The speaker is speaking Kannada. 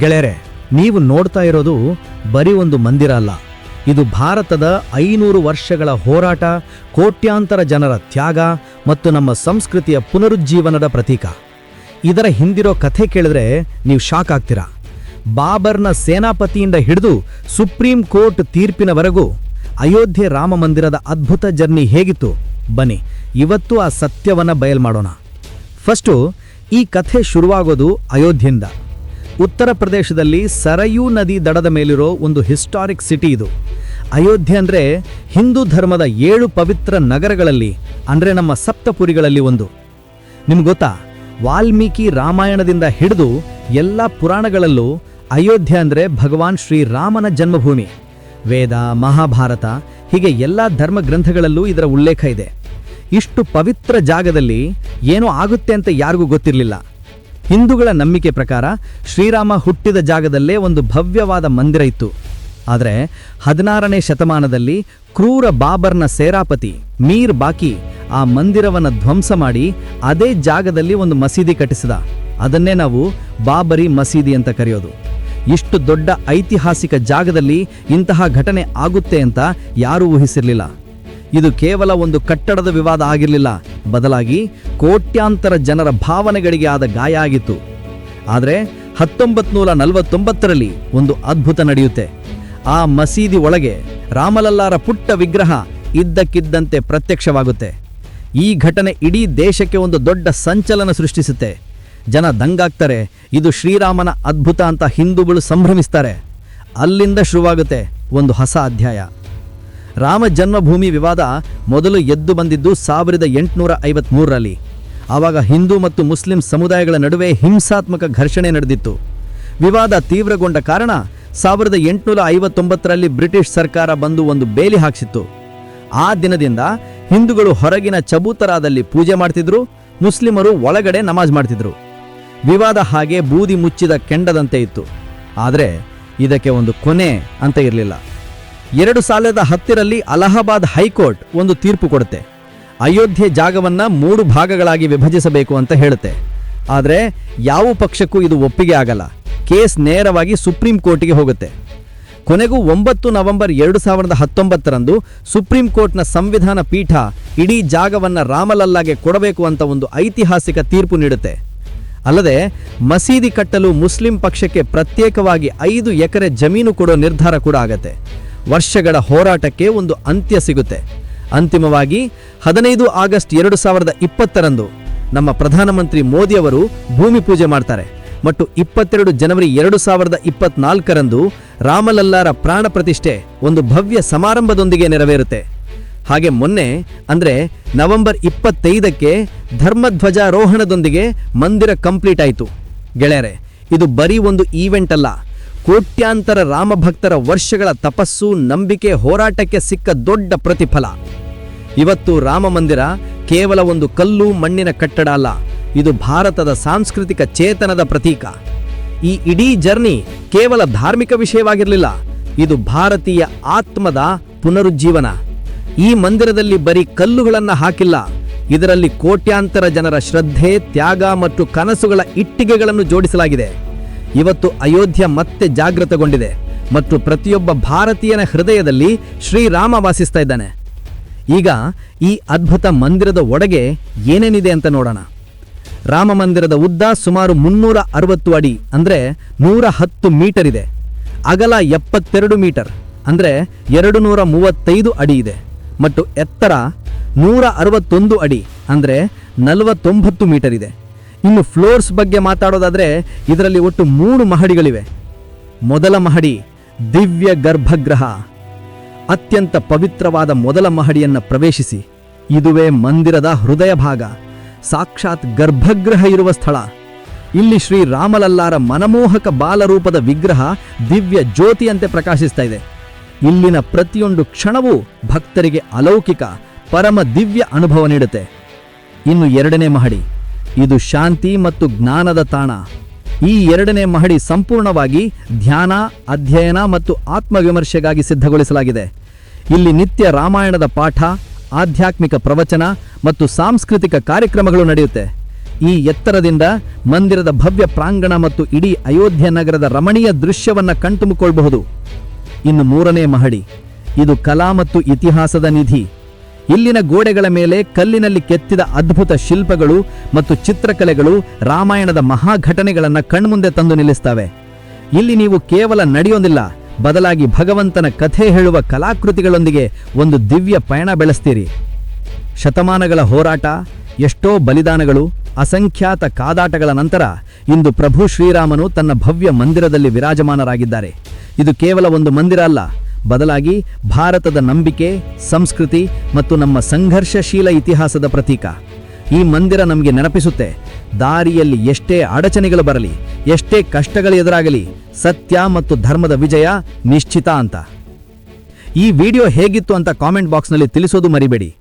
ಗೆಳೆಯರೆ, ನೀವು ನೋಡ್ತಾ ಇರೋದು ಬರೀ ಒಂದು ಮಂದಿರ ಅಲ್ಲ. ಇದು ಭಾರತದ ಐನೂರು ವರ್ಷಗಳ ಹೋರಾಟ, ಕೋಟ್ಯಾಂತರ ಜನರ ತ್ಯಾಗ ಮತ್ತು ನಮ್ಮ ಸಂಸ್ಕೃತಿಯ ಪುನರುಜ್ಜೀವನದ ಪ್ರತೀಕ. ಇದರ ಹಿಂದಿರೋ ಕಥೆ ಕೇಳಿದ್ರೆ ನೀವು ಶಾಕ್ ಆಗ್ತೀರಾ. ಬಾಬರ್ನ ಸೇನಾಪತಿಯಿಂದ ಹಿಡಿದು ಸುಪ್ರೀಂ ಕೋರ್ಟ್ ತೀರ್ಪಿನವರೆಗೂ ಅಯೋಧ್ಯೆ ರಾಮ ಮಂದಿರದ ಅದ್ಭುತ ಜರ್ನಿ ಹೇಗಿತ್ತು? ಬನ್ನಿ, ಇವತ್ತು ಆ ಸತ್ಯವನ್ನು ಬಯಲು ಮಾಡೋಣ. ಫಸ್ಟು, ಈ ಕಥೆ ಶುರುವಾಗೋದು ಅಯೋಧ್ಯೆಯಿಂದ. ಉತ್ತರ ಪ್ರದೇಶದಲ್ಲಿ ಸರಯೂ ನದಿ ದಡದ ಮೇಲಿರೋ ಒಂದು ಹಿಸ್ಟಾರಿಕ್ ಸಿಟಿ ಇದು. ಅಯೋಧ್ಯೆ ಅಂದರೆ ಹಿಂದೂ ಧರ್ಮದ ಏಳು ಪವಿತ್ರ ನಗರಗಳಲ್ಲಿ, ಅಂದರೆ ನಮ್ಮ ಸಪ್ತಪುರಿಗಳಲ್ಲಿ ಒಂದು. ನಿಮ್ಗೆ ಗೊತ್ತಾ? ವಾಲ್ಮೀಕಿ ರಾಮಾಯಣದಿಂದ ಹಿಡಿದು ಎಲ್ಲ ಪುರಾಣಗಳಲ್ಲೂ ಅಯೋಧ್ಯೆ ಅಂದರೆ ಭಗವಾನ್ ಶ್ರೀರಾಮನ ಜನ್ಮಭೂಮಿ. ವೇದ, ಮಹಾಭಾರತ, ಹೀಗೆ ಎಲ್ಲ ಧರ್ಮ ಗ್ರಂಥಗಳಲ್ಲೂ ಇದರ ಉಲ್ಲೇಖ ಇದೆ. ಇಷ್ಟು ಪವಿತ್ರ ಜಾಗದಲ್ಲಿ ಏನೋ ಆಗುತ್ತೆ ಅಂತ ಯಾರಿಗೂ ಗೊತ್ತಿರಲಿಲ್ಲ. ಹಿಂದೂಗಳ ನಂಬಿಕೆ ಪ್ರಕಾರ ಶ್ರೀರಾಮ ಹುಟ್ಟಿದ ಜಾಗದಲ್ಲೇ ಒಂದು ಭವ್ಯವಾದ ಮಂದಿರ ಇತ್ತು. ಆದರೆ ಹದಿನಾರನೇ ಶತಮಾನದಲ್ಲಿ ಕ್ರೂರ ಬಾಬರ್ನ ಸೇರಾಪತಿ ಮೀರ್ ಬಾಕಿ ಆ ಮಂದಿರವನ್ನು ಧ್ವಂಸ ಮಾಡಿ ಅದೇ ಜಾಗದಲ್ಲಿ ಒಂದು ಮಸೀದಿ ಕಟ್ಟಿಸಿದ. ಅದನ್ನೇ ನಾವು ಬಾಬರಿ ಮಸೀದಿ ಅಂತ ಕರೆಯೋದು. ಇಷ್ಟು ದೊಡ್ಡ ಐತಿಹಾಸಿಕ ಜಾಗದಲ್ಲಿ ಇಂತಹ ಘಟನೆ ಆಗುತ್ತೆ ಅಂತ ಯಾರೂ ಊಹಿಸಿರಲಿಲ್ಲ. ಇದು ಕೇವಲ ಒಂದು ಕಟ್ಟಡದ ವಿವಾದ ಆಗಿರಲಿಲ್ಲ. ಬದಲಾಗಿ ಕೋಟ್ಯಾಂತರ ಜನರ ಭಾವನೆಗಳಿಗೆ ಆದ ಗಾಯ ಆಗಿತ್ತು. ಆದರೆ ಹತ್ತೊಂಬತ್ತು ನೂರ ನಲವತ್ತೊಂಬತ್ತರಲ್ಲಿ ಒಂದು ಅದ್ಭುತ ನಡೆಯುತ್ತೆ. ಆ ಮಸೀದಿ ಒಳಗೆ ರಾಮಲಲ್ಲಾರ ಪುಟ್ಟ ವಿಗ್ರಹ ಇದ್ದಕ್ಕಿದ್ದಂತೆ ಪ್ರತ್ಯಕ್ಷವಾಗುತ್ತೆ. ಈ ಘಟನೆ ಇಡೀ ದೇಶಕ್ಕೆ ಒಂದು ದೊಡ್ಡ ಸಂಚಲನ ಸೃಷ್ಟಿಸುತ್ತೆ. ಜನ ದಂಗಾಗ್ತಾರೆ, ಇದು ಶ್ರೀರಾಮನ ಅದ್ಭುತ ಅಂತ ಹಿಂದೂಗಳು ಸಂಭ್ರಮಿಸ್ತಾರೆ. ಅಲ್ಲಿಂದ ಶುರುವಾಗುತ್ತೆ ಒಂದು ಹೊಸ ಅಧ್ಯಾಯ. ರಾಮ ಜನ್ಮಭೂಮಿ ವಿವಾದ ಮೊದಲು ಎದ್ದು ಬಂದಿದ್ದು ಸಾವಿರದ ಎಂಟುನೂರ ಐವತ್ಮೂರರಲ್ಲಿ. ಆವಾಗ ಹಿಂದೂ ಮತ್ತು ಮುಸ್ಲಿಂ ಸಮುದಾಯಗಳ ನಡುವೆ ಹಿಂಸಾತ್ಮಕ ಘರ್ಷಣೆ ನಡೆದಿತ್ತು. ವಿವಾದ ತೀವ್ರಗೊಂಡ ಕಾರಣ ಸಾವಿರದ ಎಂಟುನೂರ ಐವತ್ತೊಂಬತ್ತರಲ್ಲಿ ಬ್ರಿಟಿಷ್ ಸರ್ಕಾರ ಬಂದು ಒಂದು ಬೇಲಿ ಹಾಕಿಸಿತ್ತು. ಆ ದಿನದಿಂದ ಹಿಂದೂಗಳು ಹೊರಗಿನ ಚಬೂತರಾದಲ್ಲಿ ಪೂಜೆ ಮಾಡ್ತಿದ್ರು, ಮುಸ್ಲಿಮರು ಒಳಗಡೆ ನಮಾಜ್ ಮಾಡ್ತಿದ್ರು. ವಿವಾದ ಹಾಗೆ ಬೂದಿ ಮುಚ್ಚಿದ ಕೆಂಡದಂತೆ ಇತ್ತು. ಆದರೆ ಇದಕ್ಕೆ ಒಂದು ಕೊನೆ ಅಂತ ಇರಲಿಲ್ಲ. ಎರಡು ಸಾವಿರದ ಹತ್ತರಲ್ಲಿ ಅಲಹಾಬಾದ್ ಹೈಕೋರ್ಟ್ ಒಂದು ತೀರ್ಪು ಕೊಡುತ್ತೆ. ಅಯೋಧ್ಯೆ ಜಾಗವನ್ನ ಮೂರು ಭಾಗಗಳಾಗಿ ವಿಭಜಿಸಬೇಕು ಅಂತ ಹೇಳುತ್ತೆ. ಆದರೆ ಯಾವ ಪಕ್ಷಕ್ಕೂ ಇದು ಒಪ್ಪಿಗೆ ಆಗಲ್ಲ. ಕೇಸ್ ನೇರವಾಗಿ ಸುಪ್ರೀಂ ಕೋರ್ಟಿಗೆ ಹೋಗುತ್ತೆ. ಕೊನೆಗೂ ಒಂಬತ್ತು ನವೆಂಬರ್ ಎರಡು ಸಾವಿರದ ಹತ್ತೊಂಬತ್ತರಂದು ಸುಪ್ರೀಂ ಕೋರ್ಟ್ನ ಸಂವಿಧಾನ ಪೀಠ ಇಡೀ ಜಾಗವನ್ನ ರಾಮಲಲ್ಲಾಗೆ ಕೊಡಬೇಕು ಅಂತ ಒಂದು ಐತಿಹಾಸಿಕ ತೀರ್ಪು ನೀಡುತ್ತೆ. ಅಲ್ಲದೆ ಮಸೀದಿ ಕಟ್ಟಲು ಮುಸ್ಲಿಂ ಪಕ್ಷಕ್ಕೆ ಪ್ರತ್ಯೇಕವಾಗಿ ಐದು ಎಕರೆ ಜಮೀನು ಕೊಡೋ ನಿರ್ಧಾರ ಕೂಡ ಆಗತ್ತೆ. ವರ್ಷಗಳ ಹೋರಾಟಕ್ಕೆ ಒಂದು ಅಂತ್ಯ ಸಿಗುತ್ತೆ. ಅಂತಿಮವಾಗಿ ಹದಿನೈದು ಆಗಸ್ಟ್ ಎರಡು ಸಾವಿರದ ಇಪ್ಪತ್ತರಂದು ನಮ್ಮ ಪ್ರಧಾನಮಂತ್ರಿ ಮೋದಿಯವರು ಭೂಮಿ ಪೂಜೆ ಮಾಡ್ತಾರೆ. ಮತ್ತು ಇಪ್ಪತ್ತೆರಡು ಜನವರಿ ಎರಡು ಸಾವಿರದ ಇಪ್ಪತ್ನಾಲ್ಕರಂದು ರಾಮಲಲ್ಲಾರ ಪ್ರಾಣ ಪ್ರತಿಷ್ಠೆ ಒಂದು ಭವ್ಯ ಸಮಾರಂಭದೊಂದಿಗೆ ನೆರವೇರುತ್ತೆ. ಹಾಗೆ ಮೊನ್ನೆ ಅಂದರೆ ನವೆಂಬರ್ ಇಪ್ಪತ್ತೈದಕ್ಕೆ ಧರ್ಮಧ್ವಜಾರೋಹಣದೊಂದಿಗೆ ಮಂದಿರ ಕಂಪ್ಲೀಟ್ ಆಯಿತು. ಗೆಳೆಯರೆ, ಇದು ಬರೀ ಒಂದು ಈವೆಂಟ್ ಅಲ್ಲ ಕೋಟ್ಯಾಂತರ ರಾಮಭಕ್ತರ ವರ್ಷಗಳ ತಪಸ್ಸು, ನಂಬಿಕೆ, ಹೋರಾಟಕ್ಕೆ ಸಿಕ್ಕ ದೊಡ್ಡ ಪ್ರತಿಫಲ. ಇವತ್ತು ರಾಮ ಮಂದಿರ ಕೇವಲ ಒಂದು ಕಲ್ಲು, ಮಣ್ಣಿನ ಕಟ್ಟಡ ಅಲ್ಲ, ಇದು ಭಾರತದ ಸಾಂಸ್ಕೃತಿಕ ಚೇತನದ ಪ್ರತೀಕ. ಈ ಇಡೀ ಜರ್ನಿ ಕೇವಲ ಧಾರ್ಮಿಕ ವಿಷಯವಾಗಿರಲಿಲ್ಲ, ಇದು ಭಾರತೀಯ ಆತ್ಮದ ಪುನರುಜ್ಜೀವನ. ಈ ಮಂದಿರದಲ್ಲಿ ಬರೀ ಕಲ್ಲುಗಳನ್ನು ಹಾಕಿಲ್ಲ, ಇದರಲ್ಲಿ ಕೋಟ್ಯಾಂತರ ಜನರ ಶ್ರದ್ಧೆ, ತ್ಯಾಗ ಮತ್ತು ಕನಸುಗಳ ಇಟ್ಟಿಗೆಗಳನ್ನು ಜೋಡಿಸಲಾಗಿದೆ. ಇವತ್ತು ಅಯೋಧ್ಯ ಮತ್ತೆ ಜಾಗೃತಗೊಂಡಿದೆ ಮತ್ತು ಪ್ರತಿಯೊಬ್ಬ ಭಾರತೀಯನ ಹೃದಯದಲ್ಲಿ ಶ್ರೀರಾಮ ವಾಸಿಸ್ತಾ ಇದ್ದಾನೆ. ಈಗ ಈ ಅದ್ಭುತ ಮಂದಿರದ ಒಳಗೆ ಏನೇನಿದೆ ಅಂತ ನೋಡೋಣ. ರಾಮ ಮಂದಿರದ ಉದ್ದ ಸುಮಾರು ಮುನ್ನೂರ ಅರವತ್ತು ಅಡಿ, ಅಂದರೆ ನೂರ ಹತ್ತು ಮೀಟರ್ ಇದೆ. ಅಗಲ ಎಪ್ಪತ್ತೆರಡು ಮೀಟರ್, ಅಂದರೆ ಎರಡು ನೂರ ಮೂವತ್ತೈದು ಅಡಿ ಇದೆ. ಮತ್ತು ಎತ್ತರ ನೂರ ಅರವತ್ತೊಂದು ಅಡಿ, ಅಂದರೆ ನಲವತ್ತೊಂಬತ್ತು ಮೀಟರ್ ಇದೆ. ಇನ್ನು ಫ್ಲೋರ್ಸ್ ಬಗ್ಗೆ ಮಾತಾಡೋದಾದ್ರೆ ಇದರಲ್ಲಿ ಒಟ್ಟು ಮೂರು ಮಹಡಿಗಳಿವೆ. ಮೊದಲ ಮಹಡಿ ದಿವ್ಯ ಗರ್ಭಗೃಹ ಅತ್ಯಂತ ಪವಿತ್ರವಾದ ಮೊದಲ ಮಹಡಿಯನ್ನು ಪ್ರವೇಶಿಸಿ. ಇದುವೇ ಮಂದಿರದ ಹೃದಯ ಭಾಗ. ಸಾಕ್ಷಾತ್ ಗರ್ಭಗೃಹ ಇರುವ ಸ್ಥಳ. ಇಲ್ಲಿ ಶ್ರೀ ರಾಮಲಲ್ಲಾರ ಮನಮೋಹಕ ಬಾಲರೂಪದ ವಿಗ್ರಹ ದಿವ್ಯ ಜ್ಯೋತಿಯಂತೆ ಪ್ರಕಾಶಿಸ್ತಾ ಇದೆ. ಇಲ್ಲಿನ ಪ್ರತಿಯೊಂದು ಕ್ಷಣವೂ ಭಕ್ತರಿಗೆ ಅಲೌಕಿಕ, ಪರಮ ದಿವ್ಯ ಅನುಭವ ನೀಡುತ್ತೆ. ಇನ್ನು ಎರಡನೇ ಮಹಡಿ. ಇದು ಶಾಂತಿ ಮತ್ತು ಜ್ಞಾನದ ತಾಣ. ಈ ಎರಡನೇ ಮಹಡಿ ಸಂಪೂರ್ಣವಾಗಿ ಧ್ಯಾನ, ಅಧ್ಯಯನ ಮತ್ತು ಆತ್ಮವಿಮರ್ಶೆಗಾಗಿ ಸಿದ್ಧಗೊಳಿಸಲಾಗಿದೆ. ಇಲ್ಲಿ ನಿತ್ಯ ರಾಮಾಯಣದ ಪಾಠ, ಆಧ್ಯಾತ್ಮಿಕ ಪ್ರವಚನ ಮತ್ತು ಸಾಂಸ್ಕೃತಿಕ ಕಾರ್ಯಕ್ರಮಗಳು ನಡೆಯುತ್ತೆ. ಈ ಎತ್ತರದಿಂದ ಮಂದಿರದ ಭವ್ಯ ಪ್ರಾಂಗಣ ಮತ್ತು ಇಡೀ ಅಯೋಧ್ಯ ನಗರದ ರಮಣೀಯ ದೃಶ್ಯವನ್ನು ಕಣ್ತುಂಬಿಕೊಳ್ಳಬಹುದು ಇನ್ನು ಮೂರನೇ ಮಹಡಿ. ಇದು ಕಲಾ ಮತ್ತು ಇತಿಹಾಸದ ನಿಧಿ. ಇಲ್ಲಿನ ಗೋಡೆಗಳ ಮೇಲೆ ಕಲ್ಲಿನಲ್ಲಿ ಕೆತ್ತಿದ ಅದ್ಭುತ ಶಿಲ್ಪಗಳು ಮತ್ತು ಚಿತ್ರಕಲೆಗಳು ರಾಮಾಯಣದ ಮಹಾಘಟನೆಗಳನ್ನು ಕಣ್ಮುಂದೆ ತಂದು ನಿಲ್ಲಿಸ್ತವೆ. ಇಲ್ಲಿ ನೀವು ಕೇವಲ ನಡೆಯೋದಿಲ್ಲ, ಬದಲಾಗಿ ಭಗವಂತನ ಕಥೆ ಹೇಳುವ ಕಲಾಕೃತಿಗಳೊಂದಿಗೆ ಒಂದು ದಿವ್ಯ ಪಯಣ ಬೆಳೆಸ್ತೀರಿ. ಶತಮಾನಗಳ ಹೋರಾಟ, ಎಷ್ಟೋ ಬಲಿದಾನಗಳು, ಅಸಂಖ್ಯಾತ ಕಾದಾಟಗಳ ನಂತರ ಇಂದು ಪ್ರಭು ಶ್ರೀರಾಮನು ತನ್ನ ಭವ್ಯ ಮಂದಿರದಲ್ಲಿ ವಿರಾಜಮಾನರಾಗಿದ್ದಾರೆ. ಇದು ಕೇವಲ ಒಂದು ಮಂದಿರ ಅಲ್ಲ ಬದಲಾಗಿ ಭಾರತದ ನಂಬಿಕೆ, ಸಂಸ್ಕೃತಿ ಮತ್ತು ನಮ್ಮ ಸಂಘರ್ಷಶೀಲ ಇತಿಹಾಸದ ಪ್ರತೀಕ. ಈ ಮಂದಿರ ನಮಗೆ ನೆನಪಿಸುತ್ತೆ, ದಾರಿಯಲ್ಲಿ ಎಷ್ಟೇ ಅಡಚಣೆಗಳು ಬರಲಿ, ಎಷ್ಟೇ ಕಷ್ಟಗಳು ಎದುರಾಗಲಿ, ಸತ್ಯ ಮತ್ತು ಧರ್ಮದ ವಿಜಯ ನಿಶ್ಚಿತ ಅಂತ. ಈ ವಿಡಿಯೋ ಹೇಗಿತ್ತು ಅಂತ ಕಾಮೆಂಟ್ ಬಾಕ್ಸ್ನಲ್ಲಿ ತಿಳಿಸೋದು ಮರಿಬೇಡಿ.